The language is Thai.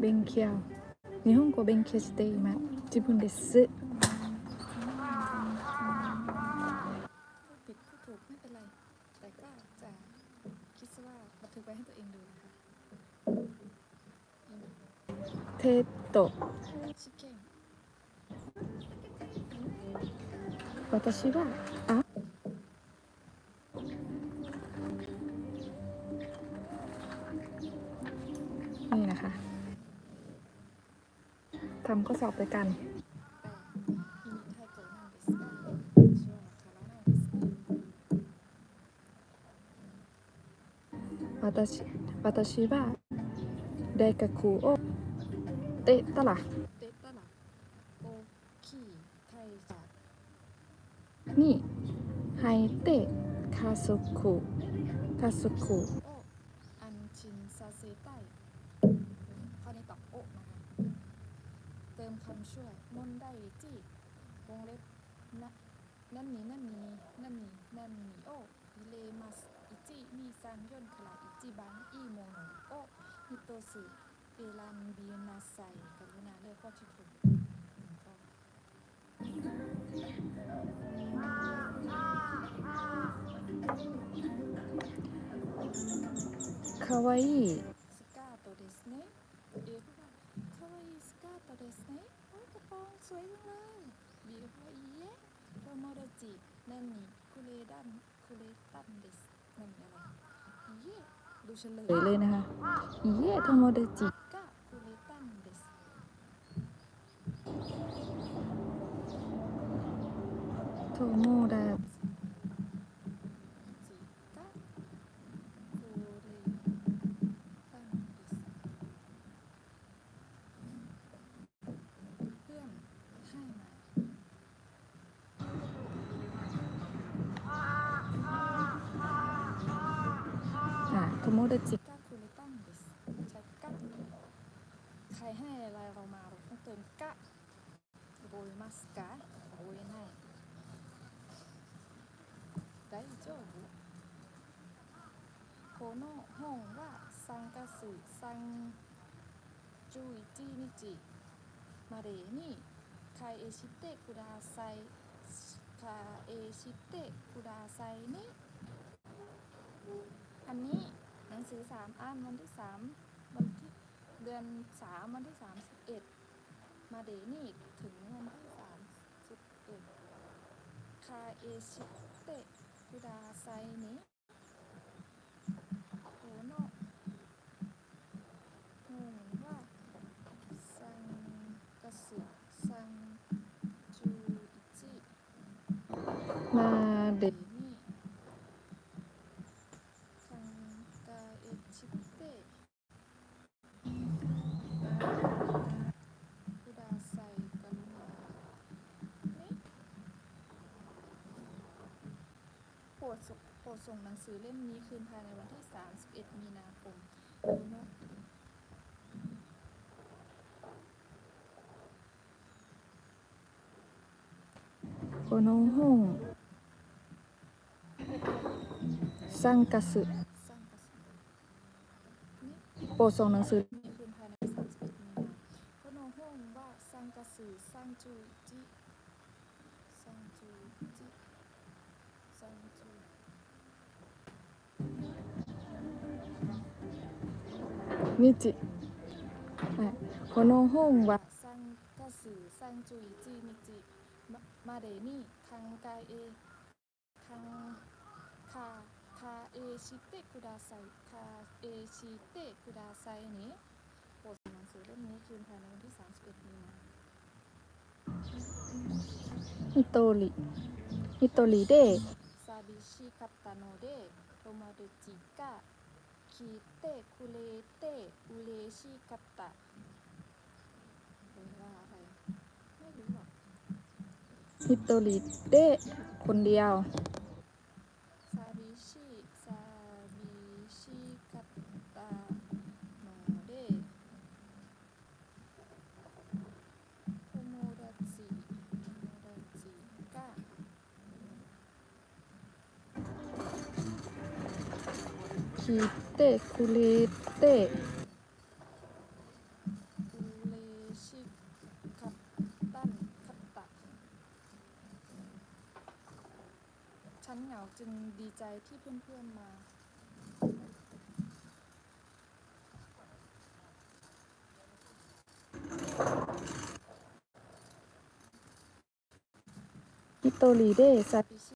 勉強日本語を勉強しています自分です พูดผิดพูดถูกไม่เป็นไร แต่ก็จะคิดซะว่าบันทึกไว้ให้ตัวเองดูนะคะ テート ชิคเก้น 私はあนี่นะคะ ทำข้อสอบด้วยกัน แต่อินิไทโกะなんですが私はわからないです私私は大学を出たらเตต้าหลักโอคีไทยจาก に入って家族家族 มคำช่วยมนได้จี้วงเล็บนะนั่นนี่นั่นนี่นั่นนี่นั่นนี่โออิเลมัสอิจิมีซังย่นคลาอิจิบังอีโมโนโอฮิโตสึเอรันบีนาไซกรุณาเลือกข้อที่ถูกหนึ่งข้อ かわいいスカートですね ต่เดสเนปโอ้กระปองสวยจังเลยบีกับอเยโมโดจินนี่คุเลดันคุเลตันเดสนั่นอะไรเยะดูเฉลยเลยนะคะเยะโมโดจิกะคุเลตันเดสโทโมดา 友達 กะคุเรตันเดสใช้กะใครให้อะไรเรามาเราต้องเติมกะโบยมัสกะโบยให้大丈夫この本は3月31日までに開営してください開営してくださいねอันนี้หนัง สือสามอ่านวันที่สามวันที่เดือนสามวันที่สามสิบเอ็ดมาเดนี่ถึงวันที่สามสิบเอ็ดคาเอชิเตะกุดาไซนี้ 10대โปรดส่งหนังสือเล่มนี้คืนภายในวันที่ 31 มีนาคมดูนกこの本3カス โปรดส่งหนังสือนี่จีฮาพรนงห้องว่าสังกะสีสังจูจิสังจูจิสังจูนิจิพระนงห้องว่าสังกะสีสังจูจินิจิมาเดนี่ทางกายเอคังคาาเอชิเตคุดาไซคาเอชิเตคุดาไซนี้บทหนังสือเล่มนี้คืนภานที่ 31 มีนาอิโตริอิโตริเดซาบิชิคัปตาโนเดโะคิตตอุเลชิคัตอรไม่รู้หรอกอิโตเดคนเดียว คีเตคูเลเตคูเลชิคัตตันคัตตะฉันเหงาจึงดีใจที่เพื่อนๆมาฮิโตรีเดสัต